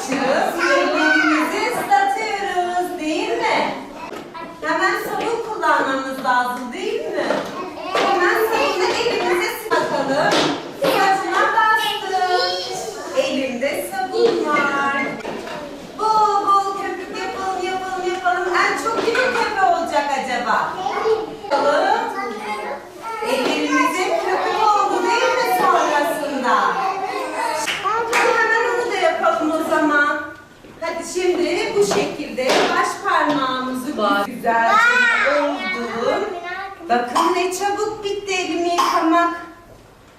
açıyoruz. Ellerimizi ıslatıyoruz değil mi? Hemen sabun kullanmamız lazım değil mi? Hemen sabunu elimize bakalım. Saçına bastım. Elimde sabun var. Bol bol köpük yapalım yapalım yapalım. En çok kimin köpüğü olacak acaba? Bakalım. Ellerimizin köpük oldu değil mi sonrasında? Hadi hemen onu da yapalım o zaman. Hadi şimdi bu şekilde baş güzelce oldum. Bakın ne çabuk bitti elimi yıkamak.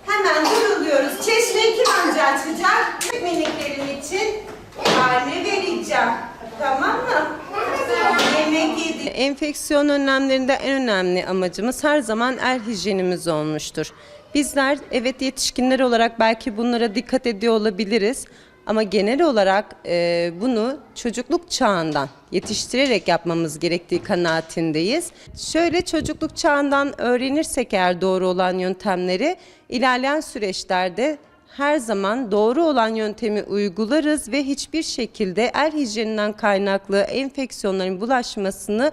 Hemen duruluyoruz. Çeşmeyi kim önce açacak? Miniklerim için karne vereceğim. Tamam mı? Yemek yedik. Enfeksiyon önlemlerinde en önemli amacımız her zaman el hijyenimiz olmuştur. Bizler evet yetişkinler olarak belki bunlara dikkat ediyor olabiliriz ama genel olarak e, bunu çocukluk çağından yetiştirerek yapmamız gerektiği kanaatindeyiz. Şöyle çocukluk çağından öğrenirsek eğer doğru olan yöntemleri ilerleyen süreçlerde her zaman doğru olan yöntemi uygularız ve hiçbir şekilde el hijyeninden kaynaklı enfeksiyonların bulaşmasını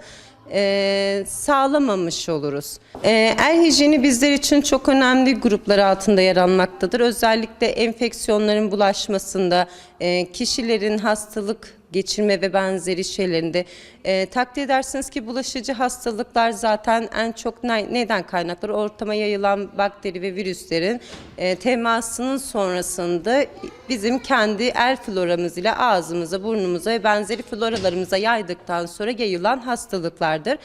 eee, sağlamamış oluruz. Eee, el hijyeni bizler için çok önemli gruplar altında yer almaktadır. Özellikle enfeksiyonların bulaşmasında, eee, kişilerin hastalık geçirme ve benzeri şeylerinde e, takdir edersiniz ki bulaşıcı hastalıklar zaten en çok ne- neden kaynaklar? Ortama yayılan bakteri ve virüslerin e, temasının sonrasında bizim kendi el floramız ile ağzımıza, burnumuza ve benzeri floralarımıza yaydıktan sonra yayılan hastalıklardır.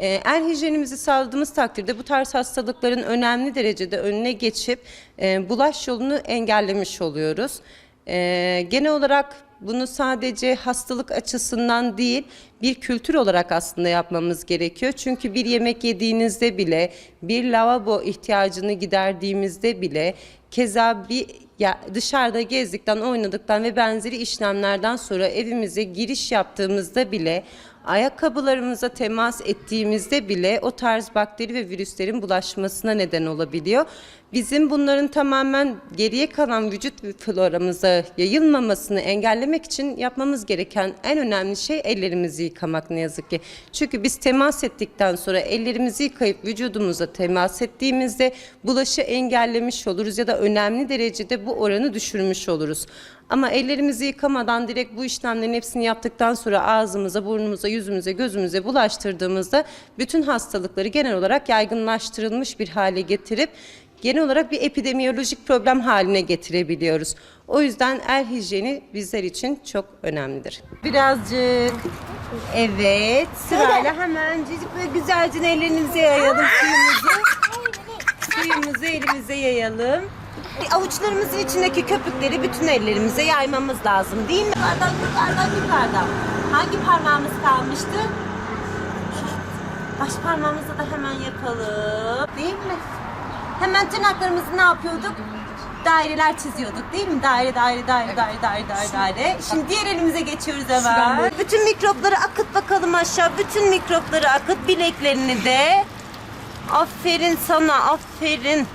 E, el hijyenimizi sağladığımız takdirde bu tarz hastalıkların önemli derecede önüne geçip e, bulaş yolunu engellemiş oluyoruz. Ee, genel olarak bunu sadece hastalık açısından değil bir kültür olarak aslında yapmamız gerekiyor. Çünkü bir yemek yediğinizde bile bir lavabo ihtiyacını giderdiğimizde bile keza bir ya dışarıda gezdikten, oynadıktan ve benzeri işlemlerden sonra evimize giriş yaptığımızda bile ayakkabılarımıza temas ettiğimizde bile o tarz bakteri ve virüslerin bulaşmasına neden olabiliyor. Bizim bunların tamamen geriye kalan vücut floramıza yayılmamasını engellemek için yapmamız gereken en önemli şey ellerimizi yıkamak ne yazık ki. Çünkü biz temas ettikten sonra ellerimizi yıkayıp vücudumuza temas ettiğimizde bulaşı engellemiş oluruz ya da önemli derecede bu oranı düşürmüş oluruz. Ama ellerimizi yıkamadan direkt bu işlemlerin hepsini yaptıktan sonra ağzımıza, burnumuza, yüzümüze, gözümüze bulaştırdığımızda bütün hastalıkları genel olarak yaygınlaştırılmış bir hale getirip genel olarak bir epidemiyolojik problem haline getirebiliyoruz. O yüzden el hijyeni bizler için çok önemlidir. Birazcık evet sırayla hemencik böyle güzelce ellerimize yayalım suyumuzu. Suyumuzu elimize yayalım. Avuçlarımızın içindeki köpükleri bütün ellerimize yaymamız lazım değil mi? Yukarıdan yukarıdan yukarıdan. Hangi parmağımız kalmıştı? Baş parmağımızı da hemen yapalım. Değil mi? Hemen tırnaklarımızı ne yapıyorduk? Daireler çiziyorduk değil mi? Daire, daire, daire, daire, daire, daire, daire. Şimdi diğer elimize geçiyoruz hemen. Bütün mikropları akıt bakalım aşağı. Bütün mikropları akıt bileklerini de. Aferin sana, aferin.